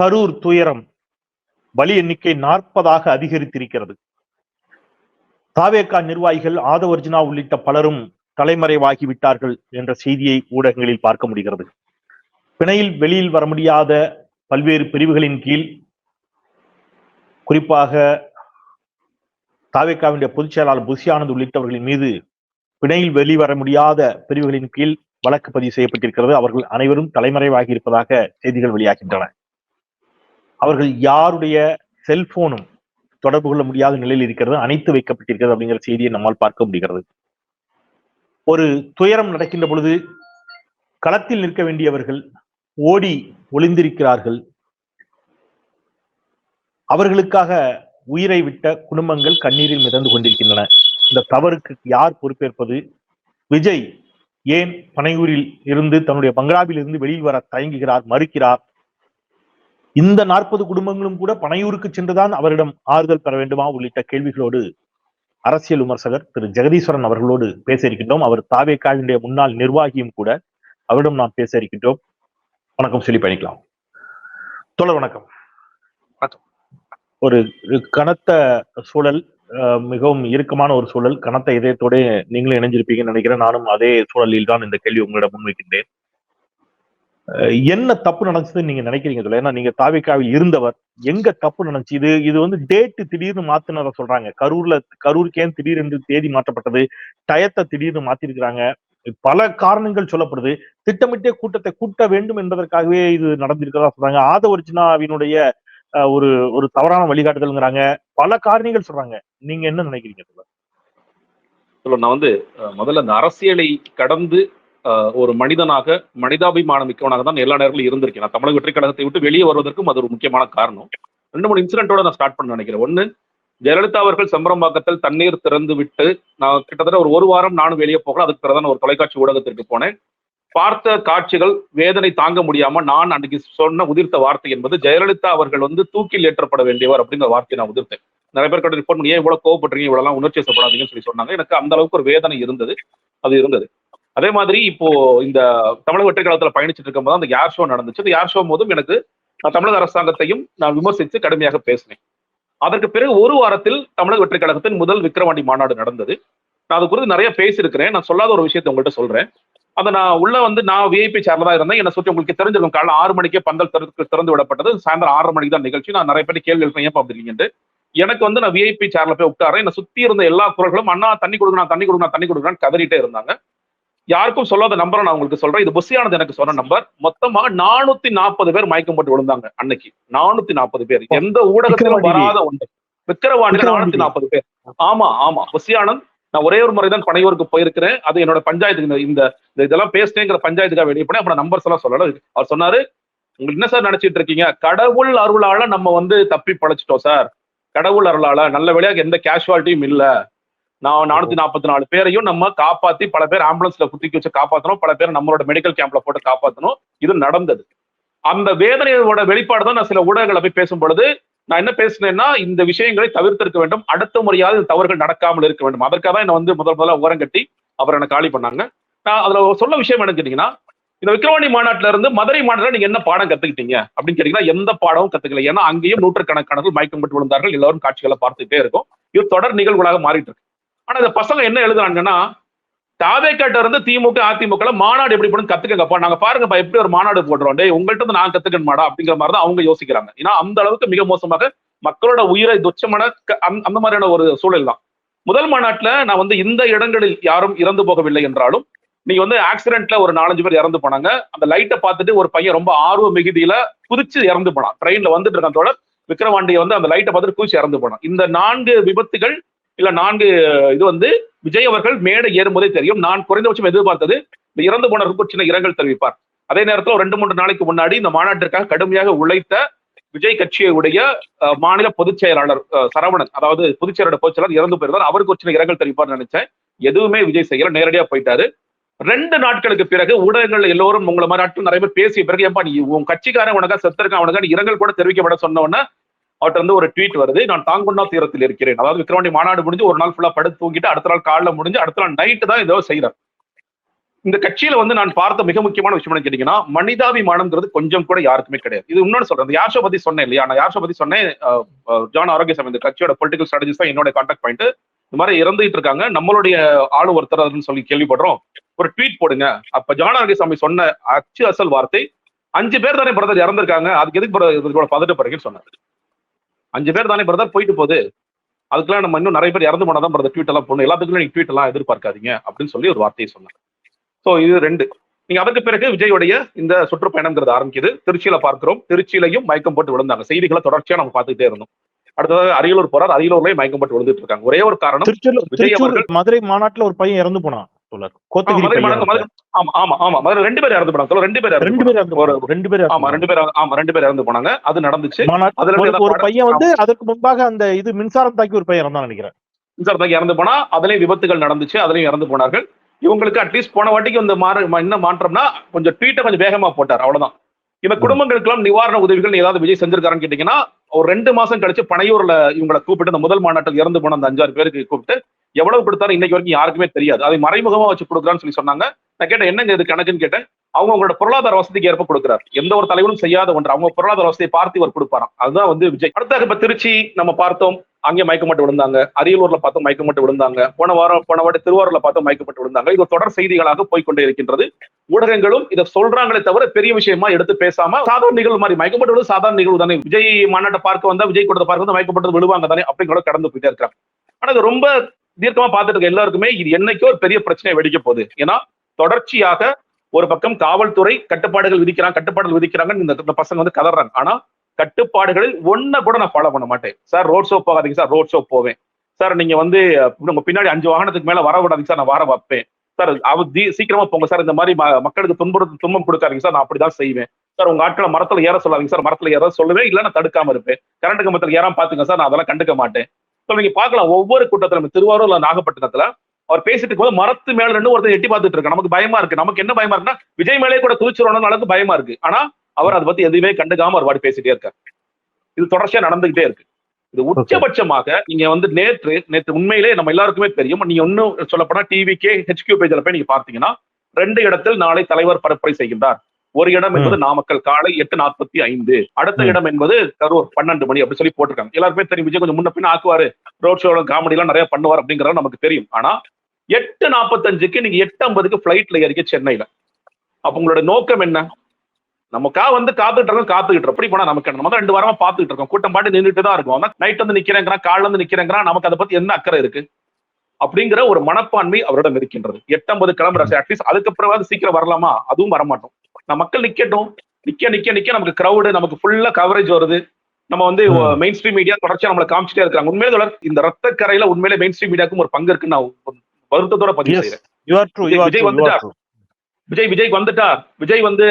கரூர் துயரம் பலி எண்ணிக்கை நாற்பதாக அதிகரித்திருக்கிறது. தாவேக்கா நிர்வாகிகள் ஆதவர்ஜினா உள்ளிட்ட பலரும் தலைமறைவாகி விட்டார்கள் என்ற செய்தியை ஊடகங்களில் பார்க்க முடிகிறது. பிணையில் வெளியில் வர முடியாத பல்வேறு பிரிவுகளின் கீழ் குறிப்பாக தாவேக்காவினுடைய பொதுச் செயலாளர் புசியானந்த் உள்ளிட்டவர்களின் மீது பிணையில் வெளிவர முடியாத பிரிவுகளின் கீழ் வழக்கு பதிவு செய்யப்பட்டிருக்கிறது. அவர்கள் அனைவரும் தலைமறைவாகி இருப்பதாக செய்திகள் வெளியாகின்றன. அவர்கள் யாருடைய செல்போனும் தொடர்பு கொள்ள முடியாத நிலையில் இருக்கிறது அணைத்து வைக்கப்பட்டிருக்கிறது அப்படிங்கிற செய்தியை நம்மால் பார்க்க முடிகிறது. ஒரு துயரம் நடக்கின்ற பொழுது களத்தில் நிற்க வேண்டியவர்கள் ஓடி ஒளிந்திருக்கிறார்கள். அவர்களுக்காக உயிரை விட்ட குடும்பங்கள் கண்ணீரில் மிதந்து கொண்டிருக்கின்றன. இந்த தவறுக்கு யார் பொறுப்பேற்பது? விஜய் ஏன் பனையூரில் இருந்து தன்னுடைய பங்களாவில் இருந்து வெளியில் வர தயங்குகிறார் மறுக்கிறார்? இந்த நாற்பது குடும்பங்களும் கூட பனையூருக்கு சென்றுதான் அவரிடம் ஆறுதல் பெற வேண்டுமா உள்ளிட்ட கேள்விகளோடு அரசியல் விமர்சகர் திரு ஜெகதீஸ்வரன் அவர்களோடு பேச இருக்கின்றோம் அவர் தாவேக்காவினுடைய முன்னாள் நிர்வாகியும் கூட அவரிடம் நாம் பேச இருக்கின்றோம் வணக்கம் சொல்லி பயணிக்கலாம். தோழர் வணக்கம். ஒரு கனத்த சூழல் மிகவும் இறுக்கமான ஒரு சூழல். கனத்த இதயத்தோட நீங்களும் இணைஞ்சிருப்பீங்கன்னு நினைக்கிறேன். நானும் அதே சூழலில் தான் இந்த கேள்வி உங்களிடம் முன்வைக்கின்றேன். என்ன தப்பு நடந்துச்சுன்னு நீங்க நினைக்கிறீங்க சொல்ல ஏன்னா நீங்க தாவிக்காவில் இருந்தவர் எங்க தப்பு நடந்துச்சு? இது இது வந்து டேட்டு திடீர்னு மாத்தினத சொல்றாங்க. கரூர்ல கரூருக்கு ஏன் திடீரென்று தேதி மாற்றப்பட்டது. டயத்தை திடீர்னு மாத்திருக்கிறாங்க. பல காரணங்கள் சொல்லப்படுது. திட்டமிட்டே கூட்டத்தை கூட்ட வேண்டும் என்பதற்காகவே இது நடந்திருக்கிறதா சொல்றாங்க. ஆதவர்ஜினாவினுடைய ஒரு ஒரு தவறான வழிகாட்டுதல்ங்கிறாங்க. பல காரணிகள் சொல்றாங்க. நீங்க என்ன நினைக்கிறீங்க சொல்ல நான் வந்து முதல்ல அந்த அரசியலை கடந்து ஒரு மனிதனாக மனிதாபிமானம் மிக்கவனாக தான் எல்லா நேரங்களும் இருந்திருக்கேன். நான் தமிழக வெற்றி கழகத்தை விட்டு வெளியே வருவதற்கும் அது ஒரு முக்கியமான காரணம். ரெண்டு மூணு இன்சிடென்ட்டோட நான் ஸ்டார்ட் பண்ண நினைக்கிறேன். ஒன்று ஜெயலலிதா அவர்கள் செம்பரம்பாக்கத்தில் தண்ணீர் திறந்து விட்டு நான் கிட்டத்தட்ட ஒரு ஒரு வாரம் நானும் வெளியே போகல. அதுக்கு பிறகு ஒரு தொலைக்காட்சி ஊடகத்திற்கு போனேன். பார்த்த காட்சிகள் வேதனை தாங்க முடியாம நான் அன்னைக்கு சொன்ன உதிர்த்த வார்த்தை என்பது ஜெயலலிதா அவர்கள் வந்து தூக்கில் ஏற்றப்பட வேண்டியவர் அப்படிங்கிற வார்த்தையை நான் உதிர்த்தேன். நிறைய பேர் கிட்ட ரிப்போர்ட் பண்ணி ஏன் இவ்வளவு கோவப்படுறீங்க இவ்வளவு உணர்ச்சி வசப்படாதீங்கன்னு சொல்லி சொன்னாங்க. எனக்கு அந்த அளவுக்கு ஒரு வேதனை இருந்தது. அது இருந்தது. அதே மாதிரி இப்போ இந்த தமிழக வெற்றி காலத்துல பயணிச்சுட்டு இருக்கும்போது அந்த யார் ஷோ நடந்துச்சு? அந்த யார் ஷோ போதும் எனக்கு தமிழக அரசாங்கத்தையும் நான் விமர்சித்து கடுமையாக பேசினேன். அதற்கு பிறகு ஒரு வாரத்தில் தமிழக வெற்றி கழகத்தின் முதல் விக்கிரவாண்டி மாநாடு நடந்தது. நான் அது குறித்து நிறைய பேசியிருக்கிறேன். நான் சொல்லாத ஒரு விஷயத்தை உங்கள்கிட்ட சொல்றேன். அந்த நான் உள்ள வந்து நான் விஐபி சேர்ல இருந்தேன். என்னை சுற்றி உங்களுக்கு தெரிஞ்சிருக்கும் காலைல ஆறு மணிக்கே பந்தல் திறந்து விடப்பட்டது. சாயந்தரம் ஆறு மணிக்கு தான் நிகழ்ச்சி. நான் நிறைய பேர் கேள்வி எழுப்பேன் ஏன் அப்படிங்கன்ட்டு எனக்கு வந்து நான் விஐபி சேர்ல போய் உட்காரேன் என்னை சுத்தி இருந்த எல்லா குரல்களும் அண்ணா தண்ணி கொடுக்கணும் தண்ணி கொடுக்கணும் தண்ணி கொடுக்கணும்னு கதறிட்டே இருந்தாங்க. யாருக்கும் சொல்லாத நம்பரை நான் உங்களுக்கு சொல்றேன். இது புசியானது எனக்கு சொன்ன நம்பர். மொத்தமாக நானூத்தி நாற்பது பேர் மயக்கம் போட்டு விழுந்தாங்க அன்னைக்கு. நானூத்தி நாற்பது பேர். எந்த ஊடகத்திலும் வராத ஒன்று. விக்கிரவாண்டியில நானூத்தி நாற்பது பேர். ஆமா ஆமா. புசியானந்த் நான் ஒரே ஒரு முறை தான் பனையூருக்கு போயிருக்கிறேன். அது என்னோட பஞ்சாயத்துக்கு இந்த இதெல்லாம் பேசினேங்கிற பஞ்சாயத்துக்காக வெளியே போனேன். அப்புறம் நம்பர்ஸ் எல்லாம் சொல்லல. அவர் சொன்னாரு உங்களுக்கு என்ன சார் நினைச்சிட்டு இருக்கீங்க? கடவுள் அருளால நம்ம வந்து தப்பி பழைச்சிட்டோம் சார். கடவுள் அருளால நல்ல வேலையாக எந்த கேஷுவாலிட்டியும் இல்ல. நான் நானூத்தி நாற்பத்தி நாலு பேரையும் நம்ம காப்பாத்தி பல பேர் ஆம்புலன்ஸ்ல குத்திக்கி வச்சு காப்பாத்தணும். பல பேர் நம்மளோட மெடிக்கல் கேம்ப்ல போட்டு காப்பாத்தணும். இது நடந்தது. அந்த வேதனையோட வெளிப்பாடு தான் நான் சில ஊடகங்களை போய் பேசும் பொழுது நான் என்ன பேசினேன்னா இந்த விஷயங்களை தவிர்த்திருக்க வேண்டும். அடுத்த முறையாவது தவறுகள் நடக்காமல் இருக்க வேண்டும். அதற்காக தான் என்ன வந்து முதல் முதல்ல ஓரம் கட்டி அவர் என்ன காலி பண்ணாங்க. நான் அதுல சொல்ல விஷயம் என்ன கேட்டீங்கன்னா இந்த விக்ரவாணி மாநாட்டுல இருந்து மதுரை மாநாட்டில் நீங்க என்ன பாடம் கத்துக்கிட்டீங்க? அப்படின்னு கேட்டீங்கன்னா எந்த பாடமும் கத்துக்கல. ஏன்னா அங்கேயும் நூற்றுக்கணக்கானவர்கள் மயக்கம் பட்டு விழுந்தார்கள். எல்லாரும் காட்சிகளை பார்த்துட்டே இருக்கும். இது தொடர் நிகழ்வுகளாக மாறிட்டு இருக்கு. ஆனா இந்த பசங்க என்ன எழுதுறாங்கன்னா தாவேக்காட்ட இருந்து திமுக அதிமுக மாநாடு எப்படி பண்ணு கத்துக்கங்கப்பா. நாங்க பாருங்கப்பா எப்படி ஒரு மாநாடு போடுறோம். டே உங்கள்கிட்ட இருந்து நான் கத்துக்கணுமாடா அப்படிங்கிற மாதிரி தான் அவங்க யோசிக்கிறாங்க. ஏன்னா அந்த அளவுக்கு மிக மோசமாக மக்களோட உயிரை துச்சமான அந்த மாதிரியான ஒரு சூழல் தான். முதல் மாநாட்டுல நான் வந்து இந்த இடங்களில் யாரும் இறந்து போகவில்லை என்றாலும் நீங்க வந்து ஆக்சிடென்ட்ல ஒரு நாலஞ்சு பேர் இறந்து போனாங்க. அந்த லைட்டை பார்த்துட்டு ஒரு பையன் ரொம்ப ஆர்வ மிகுதியில குதிச்சு இறந்து போனான். ட்ரெயின்ல வந்துட்டு இருக்கான் விக்ரவாண்டியை வந்து அந்த லைட்டை பார்த்துட்டு குதிச்சு இறந்து போனான். இந்த நான்கு விபத்துகள் இல்ல நான்கு இது வந்து விஜய் அவர்கள் மேடை ஏறும்போதே தெரியும். நான் குறைந்தபட்சம் எதிர்பார்த்தது இந்த இறந்து போனவர்களுக்கு சின்ன இரங்கல் தெரிவிப்பார். அதே நேரத்தில் ரெண்டு மூன்று நாளைக்கு முன்னாடி இந்த மாநாட்டிற்காக கடுமையாக உழைத்த விஜய் கட்சியுடைய மாநில பொதுச் செயலாளர் சரவணன் அதாவது பொதுச் செயலாளர் பொதுச் செயலாளர் இறந்து போயிருந்தார். அவருக்கு ஒரு சின்ன இரங்கல் தெரிவிப்பார்னு நினைச்சேன். எதுவுமே விஜய் செய்யல நேரடியா போயிட்டாரு. ரெண்டு நாட்களுக்கு பிறகு ஊடகங்கள் எல்லோரும் உங்களை மாதிரி நிறைய பேர் பேசிய பிறகு ஏன்பா நீ உன் கட்சிக்காரன் உனக்கா செத்துருக்கான் உனக்கா இரங்கல் கூட தெரிவிக்கப்பட சொன்னவொன்னே அவர்கிட்ட வந்து ஒரு ட்வீட் வருது. நான் தாங்குண்ணா தீரத்தில் இருக்கிறேன். அதாவது விக்ரவாண்டி மாநாடு முடிஞ்சு ஒரு நாள் ஃபுல்லா படுத்து தூங்கிட்டு அடுத்த நாள் காலைல முடிஞ்சு அடுத்த நாள் நைட்டு தான் ஏதோ செய்யறாரு இந்த கட்சியில வந்து நான் பார்த்த மிக முக்கியமான விஷயம் என்ன கேட்டீங்கன்னா மனிதாபிமானம்ங்கிறது கொஞ்சம் கூட யாருக்குமே கிடையாது. இது இன்னொன்று சொல்றேன். இந்த பத்தி சொன்னேன் இல்லையா? நான் யாஷோ பத்தி சொன்னேன். அஹ், ஆரோக்கிய ஜான் ஆரோக்கியசாமி இந்த கட்சியோட பொலிட்டிகல் ஸ்ட்ராட்டஜிஸ் தான் என்னோட கான்டாக்ட் பாயிண்ட் இந்த மாதிரி இறந்துட்டு இருக்காங்க. நம்மளுடைய ஆளு ஒருத்தர் அதுன்னு சொல்லி கேள்விப்படுறோம். ஒரு ட்வீட் போடுங்க. அப்ப ஜான் ஆரோக்கியசாமி சொன்ன அச்சு அசல் வார்த்தை அஞ்சு பேர் தானே பிரதர் இறந்திருக்காங்க. அதுக்கு எதுக்கு brother இதோட பதட்டப்படுறீங்கன்னு சொன்னாரு. அஞ்சு பேர் தானே பிரதர் போயிட்டு போகுது அதுக்கெல்லாம் நம்ம இன்னும் நிறைய பேர் இறந்து போனாதான் பிரதர் ட்வீட் எல்லாம் போடணும். எல்லாத்துக்கும் நீங்க ட்வீட் எல்லாம் எதிர்பார்க்காதீங்க அப்படின்னு சொல்லி ஒரு வார்த்தையை சொன்னார். சோ இது ரெண்டு. நீங்க அதுக்கு பிறகு விஜயோடைய இந்த சுற்றுப்பயணம்ங்கிறது ஆரம்பிக்குது. திருச்சியில பார்க்கிறோம். திருச்சியிலையும் மயக்கம் போட்டு விழுந்தாங்க. செய்திகளை தொடர்ச்சியா நம்ம பார்த்துட்டே இருந்தோம். அடுத்தது அரியலூர் போறார். அரியலூர்லயும் மயக்கம் போட்டு விழுந்துட்டு இருக்காங்க. ஒரே ஒரு காரணம் மதுரை மாநாட்டுல ஒரு பையன் இறந்து போனான். கோத்தகிரி ஆமா ஆமா மதுரை ரெண்டு பேர் இறந்து போனாங்க ரெண்டு பேர் ரெண்டு பேர் இறந்து. ரெண்டு பேர் ஆமா ரெண்டு பேர் ஆமா ரெண்டு பேர் இறந்து போனாங்க. அது நடந்துச்சு. அதுல ஒரு- பையன் வந்து அதற்கு முன்பாக அந்த இது மின்சாரம் தாக்கி ஒரு பையன் இறந்தான் நினைக்கிறேன். மின்சாரத்தாக்கி இறந்து போனா அதுலயும் விபத்துகள் நடந்துச்சு அதுலயும் இறந்து போனார்கள். இவங்களுக்கு அட்லீஸ்ட் போன வாட்டிக்கு இந்த மாறு என்ன மாற்றம்னா கொஞ்சம் ட்வீட்டை கொஞ்சம் வேகமா போட்டார் அவ்வளவுதான். இந்த குடும்பங்களுக்கெல்லாம் நிவாரண உதவிகள் ஏதாவது விஜய் செஞ்சிருக்காருன்னு கேட்டீங்கன்னா ஒரு ரெண்டு மாசம் கழிச்சு பனையூர்ல இவங்களை கூப்பிட்டு இந்த முதல் மாநாட்டில் இறந்து போன அந்த அஞ்சாறு பேருக்கு கூப்பிட்டு எவ்வளவு கொடுத்தாரு இன்னைக்கு வரைக்கும் யாருக்குமே தெரியாது. அதை மறைமுகமா வச்சு கொடுக்குறான்னு சொல்லி சொன்னாங்க. நான் கேட்டேன் என்னங்க இது கணக்குன்னு கேட்டேன். அவங்க அவங்களோட பொருளாதார வசதிக்கு ஏற்ப கொடுக்குறாரு. எந்த ஒரு தலைவரும் செய்யாத ஒன்று. அவங்க பொருளாதார வசதியை பார்த்து இவர் கொடுப்பாராம். அதுதான் வந்து விஜய். அடுத்த இப்ப திருச்சி நம்ம பார்த்தோம். அங்கே மயக்கப்பட்டு விழுந்தாங்க. அரியலூர்ல பார்த்தோம் மயக்கப்பட்டு விழுந்தாங்க. போன வாரம் போன வாட்டி திருவாரூர்ல பார்த்தோம் மயக்கப்பட்டு விழுந்தாங்க. இது தொடர் செய்திகளாக போய்க்கொண்டே இருக்கின்றது. ஊடகங்களும் இதை சொல்றாங்களே தவிர பெரிய விஷயமா எடுத்து பேசாம சாதாரண நிகழ்வு மாதிரி மயக்கப்பட்டு விழுவது சாதாரண நிகழ்வு தானே. விஜய் மாநாட்டை பார்க்க வந்தா விஜய் கூட்டத்தை பார்க்க வந்து மயக்கப்பட்டு விழுவாங்க தானே அப்படிங்கிற கடந்து போயிட்டே இருக்காங்க ஆனா இது ரொம்ப தீர்க்கமா பார்த்துட்டு இருக்க எல்லாருக்குமே இது என்னைக்கோ ஒரு பெரிய பிரச்சனை வெடிக்க போகுது. ஏன்னா தொடர்ச்சியாக ஒரு பக்கம் காவல்துறை கட்டுப்பாடுகள் விதிக்கிறாங்க கட்டுப்பாடுகள் விதிக்கிறாங்கன்னு இந்த பசங்க வந்து கதறாங்க. ஆனா கட்டுப்பாடுகளில் ஒன்ன கூட நான் ஃபாலோ பண்ண மாட்டேன். சார் ரோட் ஷோ போகாதீங்க சார் ரோட் ஷோ போவேன். சார் நீங்க வந்து உங்க பின்னாடி அஞ்சு வாகனத்துக்கு மேல வர விடாதீங்க சார் நான் வர வைப்பேன். சார் அவ தி- சீக்கிரமா போங்க சார் இந்த மாதிரி மக்களுக்கு துன்புறுத்து துன்பம் கொடுக்காதீங்க சார் நான் அப்படிதான் செய்வேன். சார் உங்க ஆட்களை மரத்துல ஏற சொல்லாதீங்க சார் மரத்துல ஏற சொல்லுவேன் இல்ல நான் தடுக்காம இருப்பேன். கரண்ட் கம்பத்துல ஏறாம பாத்துங்க சார் நான் அதெல்லாம் கண்டுக்க மாட்டேன். So நீங்க பார்க்கலாம் ஒவ்வொரு கூட்டத்துல திருவாரூர்ல நாகப்பட்டினத்துல அவர் பேசிட்டு போது மரத்து மேல ரெண்டு ஒருத்தர் எட்டி பார்த்துட்டு இருக்கு நமக்கு பயமா இருக்கு. நமக்கு என்ன பயமா இருக்குன்னா விஜய் மேலே கூட குதிச்சிடணும் அளவுக்கு பயமா இருக்கு. ஆனா அவர் அதை பத்தி எதுவுமே கண்டுக்காம அவர் பாடி பேசிட்டே இருக்காரு. இது தொடர்ச்சியா நடந்துகிட்டே இருக்கு. இது உச்சபட்சமாக நீங்க வந்து நேற்று நேற்று உண்மையிலே நம்ம எல்லாருக்குமே தெரியும். நீங்க இன்னும் சொல்லப்போனா டிவிக்கே ஹெச்கியூ பேஜ்ல போய் நீங்க பார்த்தீங்கன்னா ரெண்டு இடத்தில் நாளை தலைவர் பரப்புரை செய்கின்றார். ஒரு இடம் என்பது நாமக்கல் காலை எட்டு நாற்பத்தி ஐந்து. அடுத்த. இடம் என்பது கரூர் பன்னெண்டு மணி அப்படி சொல்லி போட்டிருக்காங்க. எல்லாருக்குமே தெரியும் விஜய் கொஞ்சம் முன்ன பின்ன ஆக்குவாரு. ரோட் ஷோ காமெடி எல்லாம் நிறைய பண்ணுவார் அப்படிங்கறது நமக்கு தெரியும். ஆனா எட்டு நாற்பத்தஞ்சுக்கு நீங்க எட்டு ஐம்பதுக்கு பிளைட்ல ஏறிக்க சென்னையில. அப்ப உங்களோட நோக்கம் என்ன? நமக்கா வந்து காத்துக்கிட்டு இருக்கோம் காத்துக்கிட்டு இருக்கோம். அப்படி போனா நமக்கு என்ன? நம்ம ரெண்டு வாரமா பாத்துக்கிட்டு இருக்கோம். கூட்டம் பாட்டு நின்றுட்டு தான் இருக்கும். நைட் வந்து நிக்கிறேங்கிறான் காலைல வந்து நிக்கிறேங்கிறான் நமக்கு அதை பத்தி என்ன அக்கறை இருக்கு? அப்படிங்கிற ஒரு மனப்பான்மை அவரிடம் இருக்கின்றது. எட்டம்பது கிளம்புற அட்லீஸ்ட் அதுக்கப்புறம் சீக்கிரம் வரலாமா? அதுவும் வரமாட்டோம். மக்கள் நிக்கட்டும். நிக்க நிக்க நிக்க நமக்கு கிரௌடு நமக்கு ஃபுல்லா கவரேஜ் வருது. நம்ம வந்து. மெயின் ஸ்ட்ரீம் மீடியா தொடர்ச்சியா நம்மளை காமிச்சிட்டே இருக்காங்க உண்மையிலே தொடர் இந்த ரத்த கரையில உண்மையிலே மெயின் ஸ்ட்ரீம் மீடியாக்கும் ஒரு பங்கு இருக்குன்னு நான் வருத்தத்தோட பதிவு. செய்யறேன் விஜய் வந்துட்டார். விஜய் விஜய் வந்துட்டார். விஜய் வந்து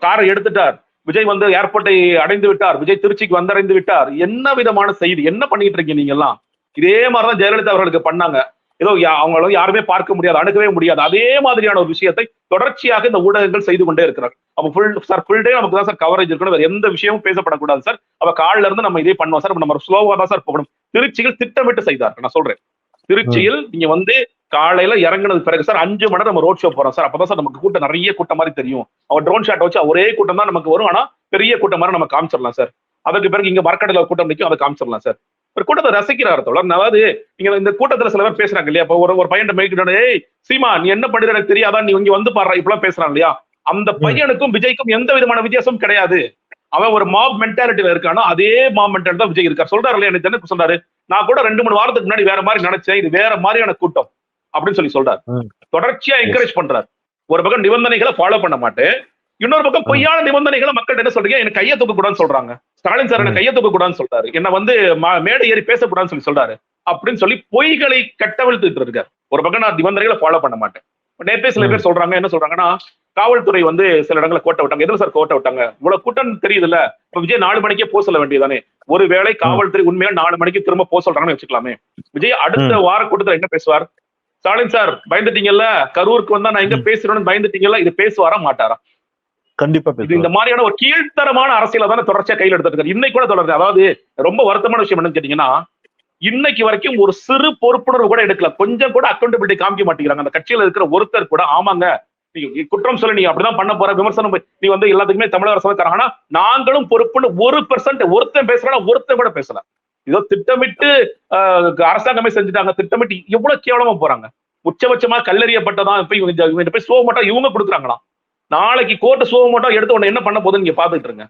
காரை எடுத்துட்டார். விஜய் வந்து ஏர்போர்ட்டை அடைந்து விட்டார். விஜய் திருச்சிக்கு வந்தடைந்து விட்டார். என்ன விதமான செய்தி? என்ன பண்ணிட்டு இருக்கீங்க நீங்க எல்லாம் இதே மாதிரிதான் ஜெயலலிதா அவர்களுக்கு பண்ணாங்க. ஏதோ அவங்கள யாருமே பார்க்க முடியாது அணுகவே முடியாது. அதே மாதிரியான ஒரு விஷயத்தை தொடர்ச்சியாக இந்த ஊடகங்கள் செய்து கொண்டே இருக்கிறார் அப்ப ஃபுல் சார் ஃபுல் டே நமக்கு தான் சார் கவரேஜ் இருக்கணும். வேற எந்த விஷயமும் பேசப்படக்கூடாது சார் அவ காலில இருந்து நம்ம இதே பண்ணுவோம் சார் நம்ம ஸ்லோவா தான் சார் போகணும். திருச்சியில் திட்டமிட்டு செய்தார். நான் சொல்றேன். திருச்சியில் நீங்க வந்து காலையில இறங்குனது பிறகு சார் அஞ்சு மணி நேரம் நம்ம ரோட் ஷோ போறோம் சார் அப்பதான் சார் நமக்கு கூட்டம் நிறைய கூட்டம் மாதிரி தெரியும். அவர் ட்ரோன் ஷாட் வச்சு ஒரே கூட்டம் தான் நமக்கு வரும். ஆனா பெரிய கூட்டம் மாதிரி நம்ம காமிச்சிடலாம் சார் அதற்கு பிறகு இங்க மரக்கடையில கூட்டம் நிற்கும் அதை காமிச்சிடலாம் சார் ஒரு கூட்டத்தை ரசிக்கிறார் தோழர். அதாவது நீங்க இந்த கூட்டத்துல சில பேர் பேசுறாங்க இல்லையா? இப்ப ஒரு ஒரு பையன் மைக்கிட்ட ஏய் சீமா நீ என்ன பண்ணிட்டு எனக்கு தெரியாதா? நீ இங்க வந்து பாடுற. இப்பெல்லாம் பேசுறான் இல்லையா? அந்த பையனுக்கும் விஜய்க்கும் எந்த விதமான வித்தியாசமும் கிடையாது. அவன் ஒரு மாப் மென்டாலிட்டியில இருக்கானோ? அதே மாப் மென்டாலிட்டி தான் விஜய் இருக்கார். சொல்றாரு இல்லையா? எனக்கு என்ன சொல்றாரு நான் கூட ரெண்டு மூணு வாரத்துக்கு முன்னாடி வேற மாதிரி நினைச்சேன். இது வேற மாதிரியான கூட்டம். அப்படின்னு சொல்லி சொல்றாரு. தொடர்ச்சியா என்கரேஜ் பண்றாரு. ஒரு பக்கம் நிபந்தனைகளை ஃபாலோ பண்ண மாட்டேன். இன்னொரு பக்கம் பொய்யான நிபந்தனைகளை மக்கள் என்ன சொல்றீங்க? எனக்கு கையை தூக்க கூடாதுன்னு சொல்றாங்க. ஸ்டாலின் சார் என்ன. கையை கூடாதுன்னு சொல்றாரு. என்ன வந்து மேடை ஏறி பேசக்கூடாதுன்னு சொல்லி சொல்றாரு. அப்படின்னு சொல்லி பொய்களை கட்டவிழ்த்துட்டு இருக்காரு. ஒரு பக்கம் நான் நிபந்தனைகளை ஃபாலோ பண்ண மாட்டேன். நேத்தே சில பேர் சொல்றாங்க என்ன சொல்றாங்கன்னா காவல்துறை வந்து சில இடங்களை கோட்டை விட்டாங்க. எதுல சார் கோட்டை விட்டாங்க? இவ்வளவு கூட்டம் தெரியுதுல்ல. இப்ப விஜய் நாலு மணிக்கே போக சொல்ல வேண்டியதானே ஒருவேளை காவல்துறை உண்மையா நாலு மணிக்கு திரும்ப போக சொல்றாங்கன்னு வச்சுக்கலாமே. விஜய் அடுத்த வார கூட்டத்துல என்ன பேசுவார்? ஸ்டாலின் சார் பயந்துட்டீங்கல்ல? கரூருக்கு வந்தா நான் எங்க பேசுறேன்னு பயந்துட்டீங்கல்ல? இது பேசுவாரா மாட்டாரா? கண்டிப்பா இது இந்த மாதிரியான ஒரு கீழ்த்தரமான அரசியலை தானே தொடர்ச்சியா கையில் எடுத்துட்டு இன்னைக்கு கூட தொடருது அதாவது ரொம்ப வருத்தமான விஷயம் என்னன்னு கேட்டீங்கன்னா இன்னைக்கு வரைக்கும் ஒரு சிறு பொறுப்புணர்வு கூட எடுக்கல. கொஞ்சம் கூட அக்கௌண்டபிலிட்டி காமிக்க மாட்டேங்கிறாங்க. அந்த கட்சியில இருக்கிற ஒருத்தர் கூட ஆமாங்க நீ குற்றம் சொல்லி நீ அப்படிதான் பண்ண போற விமர்சனம் போய் நீ வந்து எல்லாத்துக்குமே தமிழக அரசு தராங்க ஆனா நாங்களும் பொறுப்புன்னு ஒரு பெர்சன்ட் ஒருத்தன் பேசுறானா ஒருத்தன் கூட பேசல. ஏதோ திட்டமிட்டு அரசாங்கமே செஞ்சுட்டாங்க. திட்டமிட்டு எவ்வளவு கேவலமா போறாங்க. உச்சபட்சமா கல்லறியப்பட்டதான் இப்ப இவங்க போய் சோக மட்டும் இவங்க கொடுக்குறாங்களாம். நாளைக்கு கோர்ட்டு சோக மட்டும் எடுத்து உடனே என்ன பண்ண போகுதுன்னு நீங்க பாத்துட்டு இருங்க.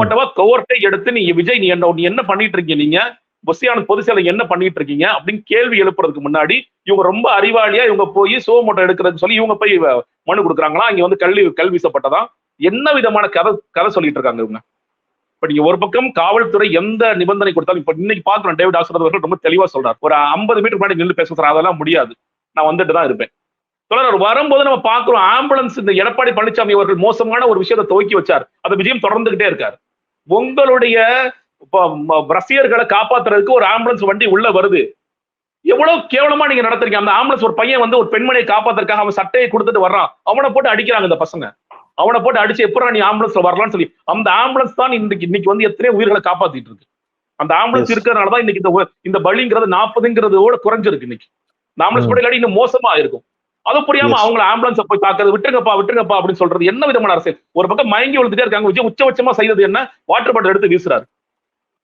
மட்டுமா கோர்ட்டை எடுத்து நீங்க விஜய் நீ என்ன நீ என்ன பண்ணிட்டு இருக்கீங்க நீங்க? பொசியான பொது சேலை என்ன பண்ணிட்டு இருக்கீங்க? அப்படின்னு கேள்வி எழுப்புறதுக்கு முன்னாடி இவங்க ரொம்ப அறிவாளியா இவங்க போய் சோக மட்டும் எடுக்கிறதுன்னு சொல்லி இவங்க போய் மனு கொடுக்குறாங்களா? இங்க வந்து கல்வி கல் என்ன விதமான கதை கதை சொல்லிட்டு இருக்காங்க இவங்க? இப்ப நீங்க ஒரு பக்கம் காவல்துறை எந்த நிபந்தனை கொடுத்தாலும் இப்ப இன்னைக்கு பாக்குறோம் டேவிட் ஆசிரியர் அவர்கள் ரொம்ப தெளிவா சொல்றாரு. ஒரு 50 மீட்டர் முன்னாடி நின்று பேச சார் அதெல்லாம் முடியாது. நான் வந்துட்டு தான் இருப்பேன். தொடர் வரும்போது நம்ம பாக்குறோம் ஆம்புலன்ஸ் இந்த எடப்பாடி பழனிசாமி அவர்கள் மோசமான ஒரு விஷயத்தை துவக்கி வச்சார். அந்த விஜயம் தொடர்ந்துகிட்டே இருக்காரு. உங்களுடைய ரசிகர்களை காப்பாத்துறதுக்கு ஒரு ஆம்புலன்ஸ் வண்டி உள்ள வருது. எவ்வளவு கேவலமா நீங்க நடத்துறீங்க அந்த ஆம்புலன்ஸ் ஒரு பையன் வந்து ஒரு பெண்மணியை காப்பாத்துறதுக்காக அவன் சட்டையை கொடுத்துட்டு வர்றான். அவனை போட்டு அடிக்கிறாங்க இந்த பசங்க. அவனை போட்டு அடிச்சு எப்பறம் நீ ஆம்புலன்ஸ்ல வரலாம்னு சொல்லி. அந்த ஆம்புலன்ஸ் தான் இன்னைக்கு இன்னைக்கு வந்து எத்தனையோ உயிர்களை காப்பாத்திட்டு இருக்கு. அந்த ஆம்புலன்ஸ் Yes. இருக்கிறதுனால தான் இன்னைக்கு இந்த இந்த பலிங்கிறது நாற்பதுங்கிறதோட குறைஞ்சிருக்கு இன்னைக்கு. இந்த ஆம்புலன்ஸ் ம். கூட இல்லாட்டி இன்னும் மோசமா இருக்கும் அது புரியாம Yes. அவங்கள ஆம்புலன்ஸ போய் தாக்குறது விட்டுருங்கப்பா விட்டுருங்கப்பா அப்படின்னு சொல்றது என்ன விதமான அரசியல் ஒரு பக்கம் மயங்கி விழுந்துட்டே இருக்காங்க விஜய் உச்சபட்சமா செய்யறது என்ன? வாட்டர் பாட்டில் எடுத்து வீசுறாரு.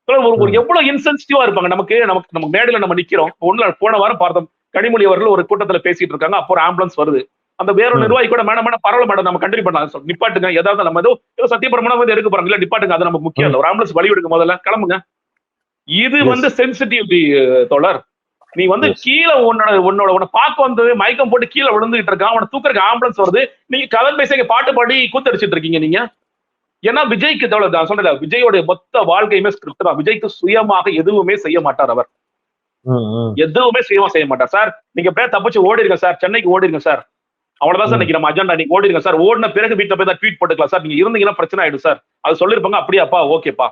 ஒரு ஒரு. எவ்வளவு இன்சென்சிட்டிவா இருப்பாங்க. நமக்கு நமக்கு நம்ம மேடையில நம்ம நிக்கிறோம். ஒண்ணுல போன வாரம் பார்த்தோம் கனிமொழி அவர்கள் ஒரு கூட்டத்துல பேசிட்டு இருக்காங்க. அப்போ ஒரு ஆம்புலன்ஸ் வருது. அந்த வேற. நிர்வாகி கூட மேடம் மேடம் பரவாயில்ல மேடம் நம்ம கண்டினியூ பண்ணலாம். நிப்பாட்டுங்க. ஏதாவது நம்ம ஏதோ ஏதோ சத்தியபிரமணம் வந்து எடுக்க போறாங்க இல்ல நிப்பாட்டுங்க. அது நமக்கு முக்கியம் இல்ல. ஒரு ஆம்புலன்ஸ் வழி எடுக்க முதல்ல கிளம்புங்க. இது. வந்து சென்சிட்டிவிட்டி தொடர் நீ வந்து. கீழே உன்னோட உன்னோட உன்னை பார்க்க வந்து மயக்கம் போட்டு கீழே விழுந்துகிட்டு இருக்கான். அவனை தூக்கறதுக்கு ஆம்புலன்ஸ் வருது. நீங்க கலன் பேசிய பாட்டு பாடி கூத்தடிச்சிட்டு இருக்கீங்க நீங்க. ஏன்னா விஜய்க்கு தோழர் நான் சொல்றேன் விஜயோட மொத்த வாழ்க்கையுமே ஸ்கிரிப்ட் தான். விஜய்க்கு சுயமாக எதுவுமே செய்ய மாட்டார் அவர். எதுவுமே சுயமா செய்ய மாட்டார். சார் நீங்க எப்படியா தப்பிச்சு ஓடிருங்க சார். சென்னைக்கு ஓடிருங்க சார். அவ்வளவுதான் சார். இன்னைக்கு நம்ம அஜெண்டா நீங்க ஓடிருங்க சார். ஓடின பிறகு வீட்டுல போய் தான் ட்வீட் போட்டுக்கலாம் சார். நீங்க இருந்தீங்கன்னா பிரச்சனை ஆயிடும் சார். அது சொல்லிருப்பாங்க. அப்படியாப்பா ஓகேப்பா.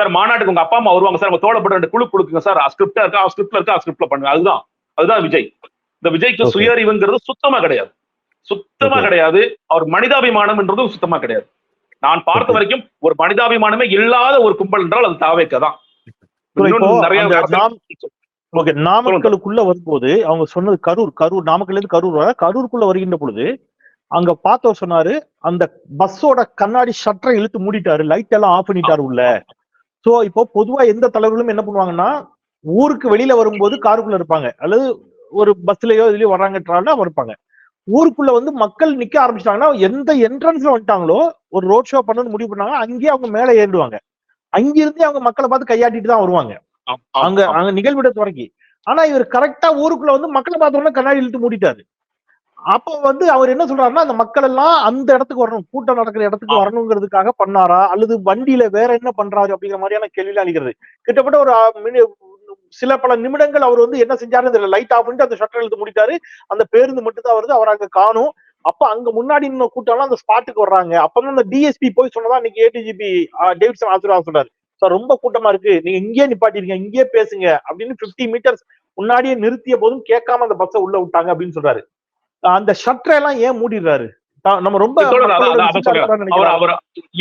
சார் மாநாட்டுக்கு உங்க அப்பா அம்மா வருவாங்க சார். உங்க தோட போட்டு ரெண்டு குழு கொடுக்குங்க சார். ஸ்கிரிப்டா இருக்கா? ஸ்கிரிப்ட்ல இருக்கா? ஸ்கிரிப்ட்ல பண்ணுங்க. அதுதான். அதுதான் விஜய். இந்த விஜய்க்கு. சுயறிவுங்கிறது சுத்தமா கிடையாது. சுத்தமா. கிடையாது. அவர் மனிதாபிமானம்ன்றதும் சுத்தமா கிடையாது. நான் பார்த்த. வரைக்கும் ஒரு மனிதாபிமானமே இல்லாத ஒரு கும்பல் என்றால் அது தாவேக்க தான். ஓகே நாமக்கலுக்குள்ள வரும்போது அவங்க சொன்னது கரூர் கரூர் நாமக்கல்ல இருந்து கரூர் வர கரூருக்குள்ள வருகின்ற பொழுது அங்க பார்த்தவர் சொன்னாரு அந்த பஸ்ஸோட கண்ணாடி ஷட்டரை இழுத்து மூடிட்டாரு லைட் எல்லாம் ஆஃப் பண்ணிட்டாரு உள்ள. சோ இப்போ பொதுவா எந்த தலைவர்களும் என்ன பண்ணுவாங்கன்னா ஊருக்கு வெளியில வரும்போது காருக்குள்ள இருப்பாங்க. அல்லது ஒரு பஸ்லயோ இதுலயோ வர்றாங்கன்றால இருப்பாங்க. ஊருக்குள்ள வந்து மக்கள் நிக்க ஆரம்பிச்சிட்டாங்கன்னா எந்த என்ட்ரன்ஸ்ல வந்துட்டாங்களோ ஒரு ரோட் ஷோ பண்ணணும்னு முடிவு பண்ணாங்க அங்கேயே அவங்க மேல ஏறிடுவாங்க அங்கிருந்தே அவங்க மக்களை பார்த்து கையாட்டிட்டு தான் வருவாங்க. அங்க. அங்க நிகழ்விடத்து வரைக்கும். ஆனா இவர் கரெக்டா ஊருக்குள்ள வந்து மக்களை பார்த்தோம்னா கண்ணாடி இழுத்து மூடிட்டாரு. அப்போ வந்து அவர் என்ன சொல்றாருன்னா அந்த மக்கள் எல்லாம் அந்த இடத்துக்கு வரணும் கூட்டம் நடக்கிற இடத்துக்கு. வரணுங்கிறதுக்காக பண்ணாரா? அல்லது வண்டியில வேற என்ன பண்றாரு அப்படிங்கிற மாதிரியான கேள்விலாம் அளிக்கிறது கிட்டத்தட்ட ஒரு சில பல நிமிடங்கள் அவர் வந்து என்ன செஞ்சாரு இதுல லைட் ஆஃப் பண்ணிட்டு அந்த ஷட்டர் இழுத்து மூடிட்டாரு. அந்த பேருந்து மட்டும் தான் வருது. அவர் அங்க காணும். அப்ப அங்க முன்னாடி நின்ன கூட்டம்லாம் அந்த ஸ்பாட்டுக்கு வர்றாங்க. அப்பதான் அந்த டிஎஸ்பி போய் சொன்னதா இன்னைக்கு ஏடிஜிபி டேவிட்சன் ஆசிரியர் சொல்றாரு சார் ரொம்ப கூட்டமா இருக்கு. நீங்க இங்கேயே நிப்பாட்டிருங்க. இங்கேயே பேசுங்க. அப்படின்னு 50 மீட்டர்ஸ் முன்னாடியே நிறுத்திய போதும் கேட்காம அந்த பஸ்ஸை உள்ள விட்டாங்க அப்படின்னு சொல்றாரு. அந்த ஷட்டரை எல்லாம் ஏன் மூடிடுறாரு? நம்ம ரொம்ப